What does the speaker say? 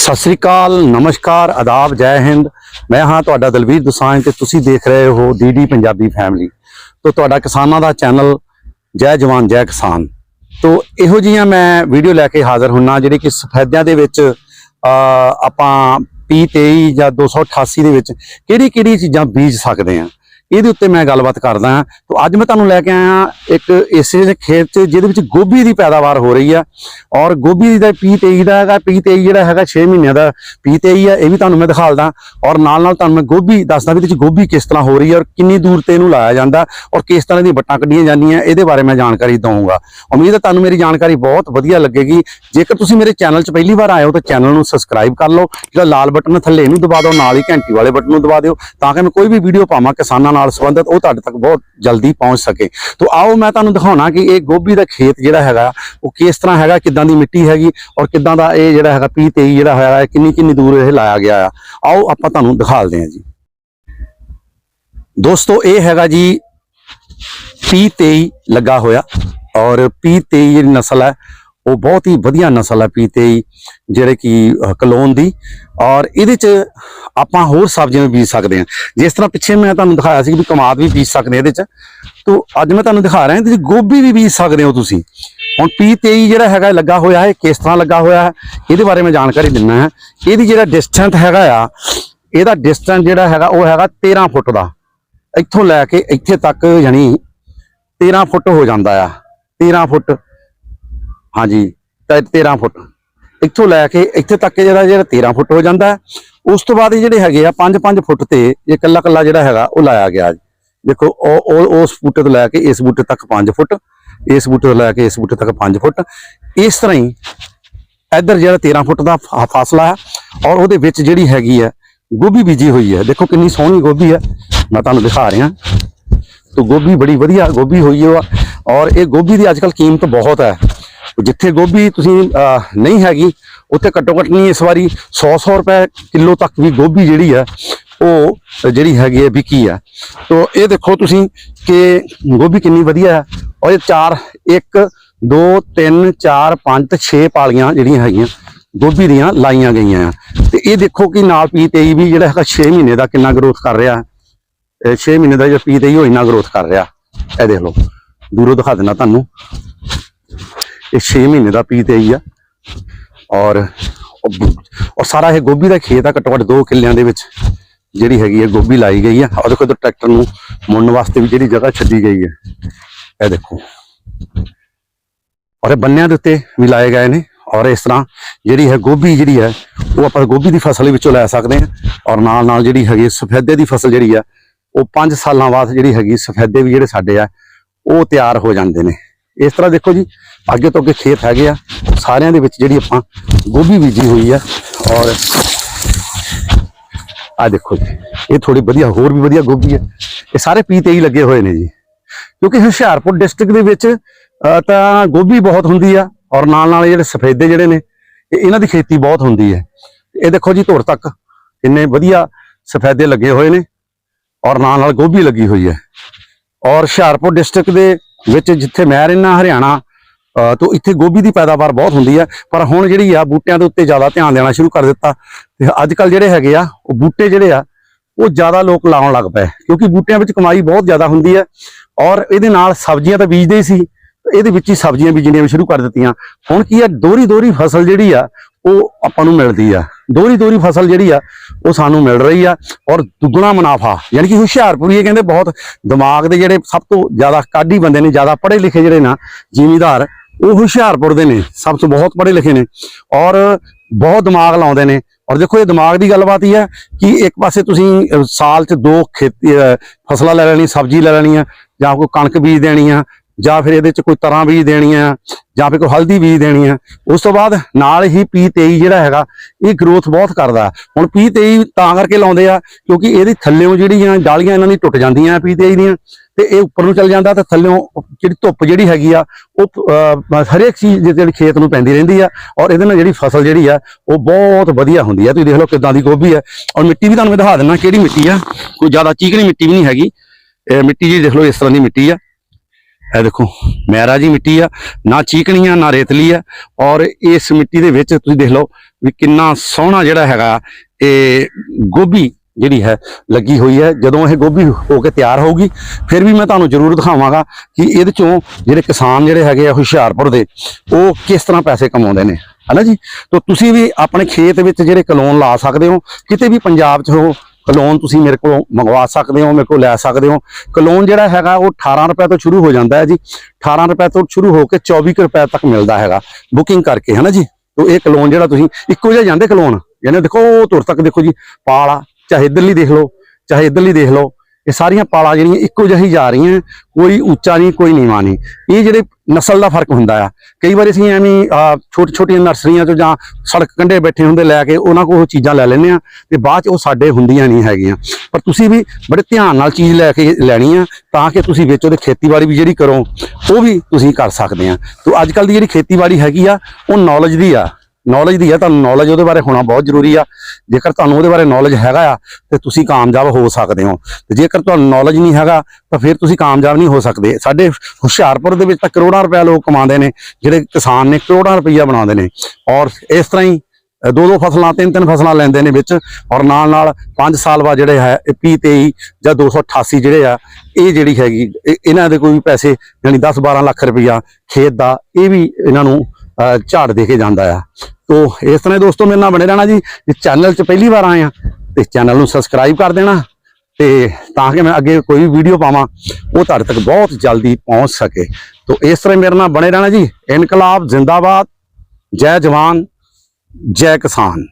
ਸਤਿ ਸ੍ਰੀ ਅਕਾਲ, ਨਮਸਕਾਰ, ਆਦਾਬ, ਜੈ ਹਿੰਦ। ਮੈਂ ਹਾਂ ਤੁਹਾਡਾ ਦਲਵੀਰ ਦੁਸਾਂਝ ਤੇ ਤੁਸੀਂ ਦੇਖ ਰਹੇ ਹੋ ਡੀਡੀ ਪੰਜਾਬੀ ਫੈਮਿਲੀ। ਤੋਂ ਤੁਹਾਡਾ ਕਿਸਾਨਾਂ ਦਾ ਚੈਨਲ ਜੈ ਜਵਾਨ, ਜੈ ਕਿਸਾਨ। ਤੋਂ ਇਹੋ ਜਿਹੀਆਂ ਮੈਂ ਵੀਡੀਓ ਲੈ ਕੇ ਹਾਜ਼ਰ ਹੁੰਨਾ, ਜਿਹੜੇ ਕਿ ਸਫੈਦਿਆਂ ਦੇ ਵਿੱਚ ਅ ਆਪਾਂ P23 ਜਾਂ 288 ਦੇ ਵਿੱਚ ਕਿਹੜੀ ਕਿਹੜੀ ਚੀਜ਼ਾਂ ਬੀਜ ਸਕਦੇ ਆ ਇਹਦੇ ਉੱਤੇ ਮੈਂ ਗੱਲਬਾਤ ਕਰਦਾ ਹਾਂ। ਤੋਂ ਅੱਜ ਮੈਂ ਤੁਹਾਨੂੰ ਲੈ ਕੇ ਆਇਆ ਇੱਕ ਇਸੇ ਜਿਹੇ ਖੇਤ 'ਚ, ਜਿਹਦੇ ਵਿੱਚ ਗੋਭੀ ਦੀ ਪੈਦਾਵਾਰ ਹੋ ਰਹੀ ਆ। ਔਰ ਗੋਭੀ ਦਾ P23 ਦਾ ਹੈਗਾ P23 ਜਿਹੜਾ ਹੈਗਾ 6 ਮਹੀਨਿਆਂ ਦਾ P23 ਆ, ਇਹ ਵੀ ਤੁਹਾਨੂੰ ਮੈਂ ਦਿਖਾਲਦਾ। ਔਰ ਨਾਲ ਨਾਲ ਤੁਹਾਨੂੰ ਮੈਂ ਗੋਭੀ ਦੱਸਦਾ ਵੀ ਇਹਦੇ ਵਿੱਚ ਗੋਭੀ ਕਿਸ ਤਰ੍ਹਾਂ ਹੋ ਰਹੀ ਹੈ ਔਰ ਕਿੰਨੀ ਦੂਰ ਤੇ ਇਹਨੂੰ ਲਾਇਆ ਜਾਂਦਾ ਔਰ ਕਿਸ ਤਰ੍ਹਾਂ ਦੀ ਵੱਟਾਂ ਕੱਢੀਆਂ ਜਾਂਦੀਆਂ, ਇਹਦੇ ਬਾਰੇ ਮੈਂ ਜਾਣਕਾਰੀ ਦਊਂਗਾ। ਉਮੀਦ ਹੈ ਤੁਹਾਨੂੰ ਮੇਰੀ ਜਾਣਕਾਰੀ ਬਹੁਤ ਵਧੀਆ ਲੱਗੇਗੀ। ਜੇਕਰ ਤੁਸੀਂ ਮੇਰੇ ਚੈਨਲ 'ਚ ਪਹਿਲੀ ਵਾਰ ਆਏ ਹੋ ਤਾਂ ਚੈਨਲ ਨੂੰ ਸਬਸਕ੍ਰਾਈਬ ਕਰ ਲਓ, ਜਿਹੜਾ ਲਾਲ ਬਟਨ ਥੱਲੇ ਇਹਨੂੰ ਦਬਾ ਦਿਓ, ਨਾਲ ਹੀ ਘੰਟੀ ਵਾਲੇ ਬਟਨ ਨੂੰ ਦਬਾ ਦਿਓ, ਤਾਂ ਕਿ ਮੈਂ ਕੋਈ ਵੀ ਵੀਡੀਓ ਪਾਵਾਂ ਕਿਸਾਨਾਂ ਨਾਲ ਸੰਬੰਧਿਤ, ਉਹ ਤੁਹਾਡੇ ਤੱਕ ਬਹੁਤ ਜਲਦੀ ਪਹੁੰਚ ਸਕੇ। ਤੋਂ ਆਓ ਮੈਂ ਤੁਹਾਨੂੰ ਦਿਖਾਉਣਾ ਕਿ ਇਹ ਗੋਭੀ ਦਾ ਖੇਤ ਜਿਹੜਾ ਹੈਗਾ, ਉਹ ਕਿਸ ਤਰ੍ਹਾਂ ਹੈਗਾ, ਕਿੱਦਾਂ ਦੀ ਮਿੱਟੀ ਹੈਗੀ ਔਰ ਕਿੱਦਾਂ ਦਾ ਇਹ ਜਿਹੜਾ ਹੈਗਾ P23 ਜਿਹੜਾ ਹੋਇਆ ਹੈ ਕਿੰਨੀ ਕਿੰਨੀ ਦੂਰ ਇਹ ਲਾਇਆ ਗਿਆ ਆ। ਆਓ ਆਪਾਂ ਤੁਹਾਨੂੰ ਦਿਖਾਲਦੇ ਹਾਂ ਜੀ। ਦੋਸਤੋ, ਇਹ ਹੈਗਾ ਜੀ P23 ਲੱਗਾ ਹੋਇਆ ਔਰ P23 ਜਿਹੜੀ ਨਸਲ ਹੈ, ਉਹ ਬਹੁਤ ਹੀ ਵਧੀਆ ਨਸਲ ਹੈ P23 ਜਿਹੜੇ ਕਿ ਕਲੋਨ ਦੀ ਔਰ ਇਹਦੇ ਚ ਆਪਾਂ ਹੋਰ ਸਬਜ਼ੀਆਂ ਵੀ ਬੀਜ ਸਕਦੇ ਹਾਂ। ਜਿਸ ਤਰ੍ਹਾਂ ਪਿੱਛੇ ਮੈਂ ਤੁਹਾਨੂੰ ਦਿਖਾਇਆ ਸੀ ਵੀ ਕਮਾਦ ਵੀ ਬੀਜ ਸਕਦੇ ਹਾਂ ਇਹਦੇ ਚ। ਤੋਂ, ਅੱਜ ਮੈਂ ਤੁਹਾਨੂੰ ਦਿਖਾ ਰਿਹਾ ਇਹਦੇ ਚ ਗੋਭੀ ਵੀ ਬੀਜ ਸਕਦੇ ਹੋ ਤੁਸੀਂ। ਹੁਣ P23 ਜਿਹੜਾ ਹੈਗਾ ਲੱਗਾ ਹੋਇਆ ਹੈ ਕਿਸ ਤਰ੍ਹਾਂ ਲੱਗਾ ਹੋਇਆ ਹੈ, ਇਹਦੇ ਬਾਰੇ ਮੈਂ ਜਾਣਕਾਰੀ ਦਿੰਨਾ ਹੈ। ਇਹਦੀ ਜਿਹੜਾ ਡਿਸਟੈਂਸ ਹੈਗਾ ਆ, ਇਹਦਾ ਡਿਸਟੈਂਸ ਜਿਹੜਾ ਹੈਗਾ ਉਹ ਹੈਗਾ 13 ਫੁੱਟ ਦਾ। ਇੱਥੋਂ ਲੈ ਕੇ ਇੱਥੇ ਤੱਕ ਯਾਨੀ 13 ਫੁੱਟ ਹੋ ਜਾਂਦਾ ਆ। 13 ਫੁੱਟ। ਹਾਂਜੀ, ਤਾਂ 13 ਫੁੱਟ। ਇੱਥੋਂ ਲੈ ਕੇ ਇੱਥੇ ਤੱਕ ਜਿਹੜਾ ਜਿਹੜਾ 13 ਫੁੱਟ ਹੋ ਜਾਂਦਾ ਉਸ ਤੋਂ ਬਾਅਦ ਇਹ ਜਿਹੜੇ ਹੈਗੇ ਆ 5-5 ਫੁੱਟ ਤੇ ਇਹ ਕੱਲਾ ਕੱਲਾ ਜਿਹੜਾ ਹੈਗਾ ਉਹ ਲਾਇਆ ਗਿਆ ਦੇਖੋ, ਉਹ ਉਹ ਉਸ ਬੂਟੇ ਤੋਂ ਲੈ ਕੇ ਇਸ ਬੂਟੇ ਤੱਕ 5 ਫੁੱਟ, ਇਸ ਬੂਟੇ ਤੋਂ ਲੈ ਕੇ ਇਸ ਬੂਟੇ ਤੱਕ 5 ਫੁੱਟ। ਇਸ ਤਰ੍ਹਾਂ ਹੀ ਇੱਧਰ ਜਿਹੜਾ 13 ਫੁੱਟ ਦਾ ਫਾ- ਫਾਸਲਾ ਹੈ ਔਰ ਉਹਦੇ ਵਿੱਚ ਜਿਹੜੀ ਹੈਗੀ ਹੈ ਗੋਭੀ ਬੀਜੀ ਹੋਈ ਹੈ। ਦੇਖੋ ਕਿੰਨੀ ਸੋਹਣੀ ਗੋਭੀ ਹੈ। ਮੈਂ ਤੁਹਾਨੂੰ ਦਿਖਾ ਰਿਹਾ। ਤੋ ਗੋਭੀ ਬੜੀ ਵਧੀਆ ਗੋਭੀ ਹੋਈ ਹੈ ਔਰ ਇਹ ਗੋਭੀ ਦੀ ਅੱਜਕੱਲ ਕੀਮਤ ਬਹੁਤ ਹੈ। ਜਿੱਥੇ ਗੋਭੀ ਤੁਸੀਂ ਨਹੀਂ ਹੈਗੀ, ਉੱਥੇ ਘੱਟੋ ਘੱਟ ਨਹੀਂ, ਇਸ ਵਾਰੀ 100-100 ਰੁਪਏ ਕਿਲੋ ਤੱਕ ਵੀ ਗੋਭੀ ਜਿਹੜੀ ਹੈ ਉਹ ਜਿਹੜੀ ਹੈਗੀ ਹੈ ਵਿਕੀ ਹੈ ਤੋ ਇਹ ਦੇਖੋ ਤੁਸੀਂ ਕਿ ਗੋਭੀ ਕਿੰਨੀ ਵਧੀਆ ਹੈ ਔਰ ਇਹ ਚਾਰ 1 2 3 4 5 ਤੇ 6 ਪਾਲੀਆਂ ਜਿਹੜੀਆਂ ਹੈਗੀਆਂ, ਗੋਭੀ ਦੀਆਂ ਲਾਈਆਂ ਗਈਆਂ ਆ। ਤੇ ਇਹ ਦੇਖੋ ਕਿ ਨਾਲ P23 ਵੀ ਜਿਹੜਾ ਹੈਗਾ 6 ਮਹੀਨੇ ਦਾ ਕਿੰਨਾ ਗਰੋਥ ਕਰ ਰਿਹਾ। ਹੈ 6 ਮਹੀਨੇ ਦਾ ਜਿਹੜਾ P23 ਉਹ ਇੰਨਾ ਗਰੋਥ ਕਰ ਰਿਹਾ। ਇਹ ਦੇਖ ਲਓ। ਦੂਰੋਂ ਦਿਖਾ ਦਿੰਦਾ ਤੁਹਾਨੂੰ। ਇਹ 6 ਮਹੀਨੇ ਦਾ P23 ਆ। ਔਰ ਔਰ ਸਾਰਾ ਇਹ ਗੋਭੀ ਦਾ ਖੇਤ ਆ ਘੱਟੋ ਘੱਟ 2 ਕਿੱਲਿਆਂ ਦੇ ਵਿੱਚ, ਜਿਹੜੀ ਹੈਗੀ ਹੈ ਗੋਭੀ ਲਾਈ ਗਈ ਆ। ਔਰ ਦੇਖੋ ਇਧਰ ਟਰੈਕਟਰ ਨੂੰ ਮੁੜਨ ਵਾਸਤੇ ਵੀ ਜਿਹੜੀ ਜਗ੍ਹਾ ਛੱਡੀ ਗਈ ਹੈ ਇਹ ਦੇਖੋ। ਔਰ ਇਹ ਬੰਨਿਆਂ ਦੇ ਉੱਤੇ ਵੀ ਲਾਏ ਗਏ ਨੇ। ਔਰ ਇਸ ਤਰ੍ਹਾਂ ਜਿਹੜੀ ਹੈ ਗੋਭੀ ਜਿਹੜੀ ਹੈ, ਉਹ ਆਪਾਂ ਗੋਭੀ ਦੀ ਫਸਲ ਵਿੱਚੋਂ ਲੈ ਸਕਦੇ ਹਾਂ। ਔਰ ਨਾਲ ਨਾਲ ਜਿਹੜੀ ਹੈਗੀ ਸਫੈਦੇ ਦੀ ਫਸਲ ਜਿਹੜੀ ਆ, ਉਹ 5 ਸਾਲਾਂ ਬਾਅਦ ਜਿਹੜੀ ਹੈਗੀ ਸਫੈਦੇ ਵੀ ਜਿਹੜੇ ਸਾਡੇ ਆ, ਉਹ ਤਿਆਰ ਹੋ ਜਾਂਦੇ ਨੇ। ਇਸ ਤਰ੍ਹਾਂ ਦੇਖੋ ਜੀ, ਅੱਗੇ ਤੋਂ ਅੱਗੇ ਖੇਤ ਹੈਗੇ ਆ, ਸਾਰਿਆਂ ਦੇ ਵਿੱਚ ਜਿਹੜੀ ਆਪਾਂ ਗੋਭੀ ਬੀਜੀ ਹੋਈ ਆ, ਔਰ ਆ ਦੇਖੋ ਜੀ, ਇਹ ਥੋੜੀ ਵਧੀਆ, ਹੋਰ ਵੀ ਵਧੀਆ ਗੋਭੀ ਹੈ ਇਹ ਸਾਰੇ ਪੀਤੇ ਹੀ ਲੱਗੇ ਹੋਏ ਨੇ ਜੀ। ਕਿਉਂਕਿ ਹੁਸ਼ਿਆਰਪੁਰ ਡਿਸਟ੍ਰਿਕਟ ਦੇ ਵਿੱਚ ਤਾਂ ਗੋਭੀ ਬਹੁਤ ਹੁੰਦੀ ਆ, ਔਰ ਨਾਲ ਨਾਲ ਜਿਹੜੇ ਸਫੇਦੇ ਜਿਹੜੇ ਨੇ ਇਹਨਾਂ ਦੀ ਖੇਤੀ ਬਹੁਤ ਹੁੰਦੀ ਹੈ। ਇਹ ਦੇਖੋ ਜੀ, ਧੁਰ ਤੱਕ ਕਿੰਨੇ ਵਧੀਆ ਸਫੇਦੇ ਲੱਗੇ ਹੋਏ ਨੇ, ਔਰ ਨਾਲ ਨਾਲ ਗੋਭੀ ਲੱਗੀ ਹੋਈ ਹੈ। ਔਰ ਹੁਸ਼ਿਆਰਪੁਰ ਡਿਸਟ੍ਰਿਕਟ ਦੇ ਵਿੱਚ ਜਿੱਥੇ ਮੈਂ ਰਹਿਣਾ ਹਰਿਆਣਾ ਤੋਂ ਇੱਥੇ ਗੋਭੀ ਦੀ ਪੈਦਾਵਾਰ ਬਹੁਤ ਹੁੰਦੀ ਹੈ। ਪਰ ਹੁਣ ਜਿਹੜੀ ਆ, ਬੂਟਿਆਂ ਦੇ ਉੱਤੇ ਜ਼ਿਆਦਾ ਧਿਆਨ ਦੇਣਾ ਸ਼ੁਰੂ ਕਰ ਦਿੱਤਾ। ਤੇ ਅੱਜ ਕੱਲ ਜਿਹੜੇ ਹੈਗੇ ਆ, ਉਹ ਬੂਟੇ ਜਿਹੜੇ ਆ, ਉਹ ਜ਼ਿਆਦਾ ਲੋਕ ਲਾਉਣ ਲੱਗ ਪਏ। ਕਿਉਂਕਿ ਬੂਟਿਆਂ ਵਿੱਚ ਕਮਾਈ ਬਹੁਤ ਜ਼ਿਆਦਾ ਹੁੰਦੀ ਹੈ ਔਰ ਇਹਦੇ ਨਾਲ ਸਬਜ਼ੀਆਂ ਤਾਂ ਬੀਜਦੇ ਹੀ ਸੀ। ਇਹਦੇ ਵਿੱਚ ਹੀ ਸਬਜ਼ੀਆਂ ਬੀਜਣੀਆਂ ਵੀ ਸ਼ੁਰੂ ਕਰ ਦਿੱਤੀਆਂ। ਹੁਣ ਕੀ ਆ ਦੋਹਰੀ ਦੋਹਰੀ ਫਸਲ ਜਿਹੜੀ ਆ, ਉਹ ਆਪਾਂ ਨੂੰ ਮਿਲਦੀ ਆ। ਦੋਹਰੀ ਦੋਹਰੀ ਫਸਲ ਜਿਹੜੀ ਆ, ਉਹ ਸਾਨੂੰ ਮਿਲ ਰਹੀ ਆ ਔਰ ਦੁੱਗਣਾ ਮੁਨਾਫਾ, ਯਾਨੀ ਕਿ ਹੁਸ਼ਿਆਰਪੁਰ ਇਹ ਕਹਿੰਦੇ ਬਹੁਤ ਦਿਮਾਗ ਦੇ ਜਿਹੜੇ ਸਭ ਤੋਂ ਜ਼ਿਆਦਾ ਕਾਢੀ ਬੰਦੇ ਨੇ, ਜ਼ਿਆਦਾ ਪੜ੍ਹੇ ਲਿਖੇ ਜਿਹੜੇ ਨਾ, ਜ਼ਿਮੀਦਾਰ, ਉਹ ਹੁਸ਼ਿਆਰਪੁਰ ਦੇ ਨੇ, ਸਭ ਤੋਂ ਬਹੁਤ ਪੜ੍ਹੇ ਲਿਖੇ ਨੇ ਔਰ ਬਹੁਤ ਦਿਮਾਗ ਲਾਉਂਦੇ ਨੇ ਔਰ ਦੇਖੋ ਇਹ ਦਿਮਾਗ ਦੀ ਗੱਲਬਾਤ ਹੀ ਹੈ ਕਿ ਇੱਕ ਪਾਸੇ ਤੁਸੀਂ ਸਾਲ 'ਚ ਦੋ ਖੇਤੀ ਫਸਲਾਂ ਲੈ ਲੈਣੀ ਸਬਜ਼ੀ ਲੈ ਲੈਣੀ ਆ ਜਾਂ ਕੋਈ ਕਣਕ ਬੀਜ ਦੇਣੀ ਆ ਜਾਂ ਫਿਰ ਇਹਦੇ 'ਚ ਕੋਈ ਤਰ੍ਹਾਂ ਬੀਜ ਦੇਣੀ ਆ, ਜਾਂ ਫਿਰ ਕੋਈ ਹਲਦੀ ਬੀਜ ਦੇਣੀ ਆ, ਉਸ ਤੋਂ ਬਾਅਦ ਨਾਲ ਹੀ P23 ਜਿਹੜਾ ਹੈਗਾ, ਇਹ ਗਰੋਥ ਬਹੁਤ ਕਰਦਾ। ਹੁਣ P23 ਤਾਂ ਕਰਕੇ ਲਾਉਂਦੇ ਆ, ਕਿਉਂਕਿ ਇਹਦੀ ਥੱਲੇੋਂ ਜਿਹੜੀਆਂ ਡਾਲੀਆਂ ਇਹਨਾਂ ਦੀ ਟੁੱਟ ਜਾਂਦੀਆਂ P23 ਦੀਆਂ, ਤੇ ਇਹ ਉੱਪਰ ਨੂੰ ਚੱਲ ਜਾਂਦਾ ਤੇ ਥੱਲੇੋਂ ਜਿਹੜੀ ਧੁੱਪ ਜਿਹੜੀ ਹੈਗੀ ਆ, ਉਹ ਹਰੇਕ ਚੀਜ਼ ਜਿਹੜੀ ਖੇਤ ਨੂੰ ਪੈਂਦੀ ਰਹਿੰਦੀ ਆ, ਔਰ ਇਹਦੇ ਨਾਲ ਜਿਹੜੀ ਫਸਲ ਜਿਹੜੀ ਆ, ਉਹ ਬਹੁਤ ਵਧੀਆ ਹੁੰਦੀ ਆ। ਤੁਸੀਂ ਦੇਖ ਲਓ ਕਿਦਾਂ ਦੀ ਗੋਭੀ ਆ। ਔਰ ਮਿੱਟੀ ਵੀ ਤੁਹਾਨੂੰ ਮੈਂ ਦਿਖਾ ਦਿੰਦਾ ਕਿਹੜੀ ਮਿੱਟੀ ਆ, ਕੋਈ ਜ਼ਿਆਦਾ ਚੀਕਣੀ ਮਿੱਟੀ ਵੀ ਨਹੀਂ ਹੈਗੀ। ਇਹ ਮਿੱਟੀ ਜੀ ਦੇਖ ਲਓ ਇਸ ਤਰ੍ਹਾਂ ਦੀ ਮਿੱਟੀ ਆ। ਇਹ ਦੇਖੋ ਮਹਿਰਾ ਜੀ ਮਿੱਟੀ ਆ, ਨਾ ਚੀਕਣੀ ਆ, ਨਾ ਰੇਤਲੀ ਆ, ਔਰ ਇਸ ਮਿੱਟੀ ਦੇ ਵਿੱਚ ਤੁਸੀਂ ਦੇਖ ਲਓ ਵੀ ਕਿੰਨਾ ਸੋਹਣਾ ਜਿਹੜਾ ਹੈਗਾ, ਇਹ ਗੋਭੀ ਜਿਹੜੀ ਹੈ, ਲੱਗੀ ਹੋਈ ਹੈ। ਜਦੋਂ ਇਹ ਗੋਭੀ ਹੋ ਕੇ ਤਿਆਰ ਹੋਊਗੀ, ਫਿਰ ਵੀ ਮੈਂ ਤੁਹਾਨੂੰ ਜ਼ਰੂਰ ਦਿਖਾਵਾਂਗਾ ਕਿ ਇਹਦੇ ਚੋਂ ਜਿਹੜੇ ਕਿਸਾਨ ਜਿਹੜੇ ਹੈਗੇ ਆ ਹੁਸ਼ਿਆਰਪੁਰ ਦੇ, ਉਹ ਕਿਸ ਤਰ੍ਹਾਂ ਪੈਸੇ ਕਮਾਉਂਦੇ ਨੇ। ਹਨਾ ਜੀ? ਤਾਂ ਤੁਸੀਂ ਵੀ ਆਪਣੇ ਖੇਤ ਵਿੱਚ ਜਿਹੜੇ ਕਲੋਨ ਲਾ ਸਕਦੇ ਹੋ, ਕਿਤੇ ਵੀ ਪੰਜਾਬ 'ਚ ਹੋ ਕਲੋਨ ਤੁਸੀਂ ਮੇਰੇ ਕੋਲੋਂ ਮੰਗਵਾ ਸਕਦੇ ਹੋ, ਮੇਰੇ ਕੋਲ ਲੈ ਸਕਦੇ ਹੋ। ਕਲੋਨ ਜਿਹੜਾ ਹੈਗਾ, ਉਹ 18 ਰੁਪਏ ਤੋਂ ਸ਼ੁਰੂ ਹੋ ਜਾਂਦਾ ਹੈ ਜੀ। 18 ਰੁਪਏ ਤੋਂ ਸ਼ੁਰੂ ਹੋ ਕੇ 24 ਕੁ ਰੁਪਏ ਤੱਕ ਮਿਲਦਾ ਹੈਗਾ। ਬੁਕਿੰਗ ਕਰਕੇ ਹੈ ਨਾ ਜੀ? ਤੋ ਇਹ ਕਲੋਨ ਜਿਹੜਾ ਤੁਸੀਂ, ਇੱਕੋ ਜਿਹਾ ਜਾਂਦੇ ਕਲੋਨ? ਇਹਨੇ ਦੇਖੋ, ਉਹ ਤੁਰ ਤੱਕ ਦੇਖੋ ਜੀ, ਪਾਲ ਆ। ਚਾਹੇ ਇੱਧਰਲੀ ਦੇਖ ਲਓ, ਚਾਹੇ ਇੱਧਰਲੀ ਦੇਖ ਲਓ। ਇਹ ਸਾਰੀਆਂ ਪਾਲਾਂ ਜਿਹੜੀਆਂ ਇੱਕੋ ਜਿਹੀ ਜਾ ਰਹੀਆਂ, ਕੋਈ ਉੱਚਾ ਨਹੀਂ, ਕੋਈ ਨੀਵਾਂ ਨਹੀਂ। ਇਹ ਜਿਹੜੇ ਨਸਲ ਦਾ ਫ਼ਰਕ ਹੁੰਦਾ ਆ। ਕਈ ਵਾਰੀ ਅਸੀਂ ਐਵੇਂ ਛੋਟੀ ਛੋਟੀਆਂ ਨਰਸਰੀਆਂ ਤੋਂ ਜਾਂ ਸੜਕ ਕੰਢੇ ਬੈਠੇ ਹੁੰਦੇ ਲੈ ਕੇ ਉਹਨਾਂ ਕੋਲ ਉਹ ਚੀਜ਼ਾਂ ਲੈ ਲੈਂਦੇ ਆ ਤੇ ਬਾਅਦ ਚ ਉਹ ਸਾਡੇ ਹੁੰਦੀਆਂ ਨਹੀਂ ਹੈਗੀਆਂ। ਪਰ ਤੁਸੀਂ ਵੀ ਬੜੇ ਧਿਆਨ ਨਾਲ ਚੀਜ਼ ਲੈ ਕੇ ਲੈਣੀ ਆ ਤਾਂ ਕਿ ਤੁਸੀਂ ਵਿੱਚ ਉਹਦੇ ਖੇਤੀਬਾੜੀ ਵੀ ਜਿਹੜੀ ਕਰੋ, ਉਹ ਵੀ ਤੁਸੀਂ ਕਰ ਸਕਦੇ ਆ। ਤੋਂ ਅੱਜ ਕੱਲ ਦੀ ਜਿਹੜੀ ਖੇਤੀਬਾੜੀ ਹੈਗੀ ਆ, ਉਹ ਨੌਲੇਜ ਦੀ ਆ। ਨੌਲੇਜ ਦੀ ਆ ਤੁਹਾਨੂੰ ਨੌਲੇਜ ਉਹਦੇ ਬਾਰੇ ਹੋਣਾ ਬਹੁਤ ਜ਼ਰੂਰੀ ਆ। ਜੇਕਰ ਤੁਹਾਨੂੰ ਉਹਦੇ ਬਾਰੇ ਨੌਲੇਜ ਹੈਗਾ ਆ, ਤੇ ਤੁਸੀਂ ਕਾਮਯਾਬ ਹੋ ਸਕਦੇ ਹੋ। ਤੇ ਜੇਕਰ ਤੁਹਾਨੂੰ ਨੌਲੇਜ ਨਹੀਂ ਹੈਗਾ, ਤਾਂ ਫਿਰ ਤੁਸੀਂ ਕਾਮਯਾਬ ਨਹੀਂ ਹੋ ਸਕਦੇ। ਸਾਡੇ ਹੁਸ਼ਿਆਰਪੁਰ ਦੇ ਵਿੱਚ ਤਾਂ ਕਰੋੜਾਂ ਰੁਪਏ ਲੋਕ ਕਮਾਉਂਦੇ ਨੇ, ਜਿਹੜੇ ਕਿਸਾਨ ਨੇ ਕਰੋੜਾਂ ਰੁਪਈਆ ਬਣਾਉਂਦੇ ਨੇ। ਔਰ ਇਸ ਤਰ੍ਹਾਂ ਹੀ ਦੋ ਦੋ ਫਸਲਾਂ ਤਿੰਨ ਤਿੰਨ ਫਸਲਾਂ ਲੈਂਦੇ ਨੇ ਵਿੱਚ, ਔਰ ਨਾਲ ਨਾਲ 5 ਸਾਲ ਬਾਅਦ ਜਿਹੜੇ ਹੈ, ਇਹ 30 23 ਜਾਂ 288 ਜਿਹੜੇ ਆ, ਇਹ ਜਿਹੜੀ ਹੈਗੀ, ਇਹ- ਇਹਨਾਂ ਦੇ ਕੋਈ ਪੈਸੇ, ਯਾਨੀ 10 12 ਲੱਖ ਰੁਪਈਆ ਖੇਤ ਦਾ, ਇਹ ਵੀ ਇਹਨਾਂ ਨੂੰ ਝਾੜ ਦੇ ਕੇ ਜਾਂਦਾ ਆ। ਤੋ ਇਸ ਤਰ੍ਹਾਂ ਹੀ ਦੋਸਤੋ, ਮੇਰੇ ਨਾਲ ਬਣੇ ਰਹਿਣਾ ਜੀ। ਇਸ ਚੈਨਲ 'ਚ ਪਹਿਲੀ ਵਾਰ ਆਏ ਆ, ਤੇ ਚੈਨਲ ਨੂੰ ਸਬਸਕ੍ਰਾਈਬ ਕਰ ਦੇਣਾ। ਤੇ ਤਾਂ ਕਿ ਮੈਂ ਅੱਗੇ ਕੋਈ ਵੀ ਵੀਡੀਓ ਪਾਵਾਂ, ਉਹ ਤੁਹਾਡੇ ਤੱਕ ਬਹੁਤ ਜਲਦੀ ਪਹੁੰਚ ਸਕੇ। ਤੋ ਇਸ ਤਰ੍ਹਾਂ ਹੀ ਮੇਰੇ ਨਾਲ ਬਣੇ ਰਹਿਣਾ ਜੀ। ਇਨਕਲਾਬ ਜ਼ਿੰਦਾਬਾਦ। ਜੈ ਜਵਾਨ, ਜੈ ਕਿਸਾਨ।